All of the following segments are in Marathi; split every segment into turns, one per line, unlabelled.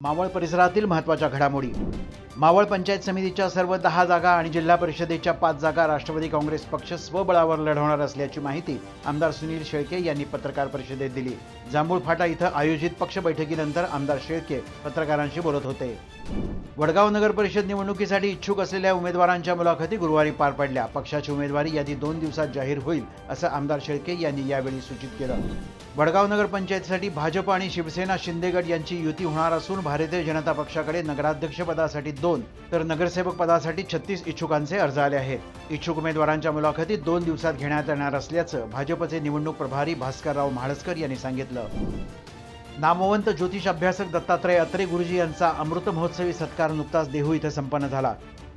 मावळ परिसरातील महत्त्वाच्या घडामोडी. मावळ पंचायत समितीच्या सर्व दहा जागा आणि जिल्हा परिषदेच्या पाच जागा राष्ट्रवादी काँग्रेस पक्ष स्वबळावर लढवणार असल्याची माहिती आमदार सुनील शेळके यांनी पत्रकार परिषदेत दिली. जांभूळ फाटा इथं आयोजित पक्ष बैठकीनंतर आमदार शेळके पत्रकारांशी बोलत होते. वडगाव नगर परिषद निवडणुकीसाठी इच्छुक असलेल्या उमेदवारांच्या मुलाखती गुरुवारी पार पडल्या. पक्षाची उमेदवारी यादी दोन दिवसात जाहीर होईल असं आमदार शेळके यांनी यावेळी सूचित केलं. वडगाव नगर पंचायतीसाठी भाजप आणि शिवसेना शिंदेगड यांची युती होणार असून भारतीय जनता पक्षाकडे नगराध्यक्षपदासाठी दोन. तर नगरसेवक पदासाठी छत्तीस इच्छुकांचे अर्ज आले आहेत. इच्छुक उमेदवारांच्या मुलाखती दोन दिवसात घेण्यात येणार असल्याचं भाजपचे निवडणूक प्रभारी भास्करराव म्हाळसकर यांनी सांगितलं. नामवंत ज्योतिष अभ्यासक दत्तात्रय अत्रे गुरुजी यांचा अमृत महोत्सवी सत्कार नुकताच देहू इथं संपन्न झाला.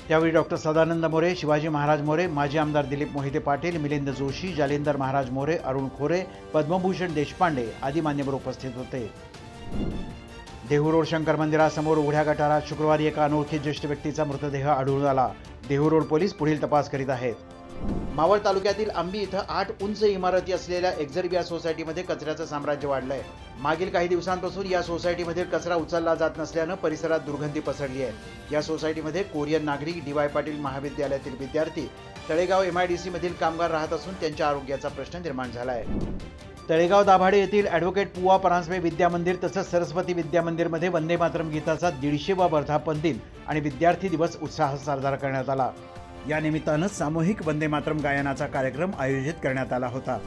त्यावेळी डॉक्टर सदानंद मोरे शिवाजी महाराज मोरे माजी आमदार दिलीप मोहिते पाटील मिलिंद जोशी जालिंदर महाराज मोरे अरुण खोरे पद्मभूषण देशपांडे आदी मान्यवर उपस्थित होते. देहू रोड शंकर मंदिरासमोर उघड्या गटारात शुक्रवारी एका अनोळखी ज्येष्ठ व्यक्तीचा मृतदेह आढळून आला. देहू रोड पोलीस पुढील तपास करीत आहेत. मावळ तालुक्यातील आंबी इथं आठ उंच इमारती असलेल्या एक्झरबिया सोसायटीमध्ये कचऱ्याचं साम्राज्य वाढलंय. मागील काही दिवसांपासून या सोसायटीमध्ये कचरा उचलला जात नसल्यानं परिसरात दुर्गंधी पसरली आहे. या सोसायटीमध्ये कोरियन नागरिक डी वाय पाटील महाविद्यालयातील विद्यार्थी तळेगाव एमआयडीसी मधील कामगार राहत असून त्यांच्या आरोग्याचा प्रश्न निर्माण झाला आहे तळेगाव दाभाडे येथील ॲडव्होकेट पुवा परांजपे विद्यामंदिर तसंच सरस्वती विद्यामंदिरमध्ये वंदे मातरम गीताचा दीडशेवा वर्धापन दिन आणि विद्यार्थी दिवस उत्साहात साजरा करण्यात आला. या निमित्तानं सामूहिक वंदे मातरम गायनाचा कार्यक्रम आयोजित करण्यात आला होता.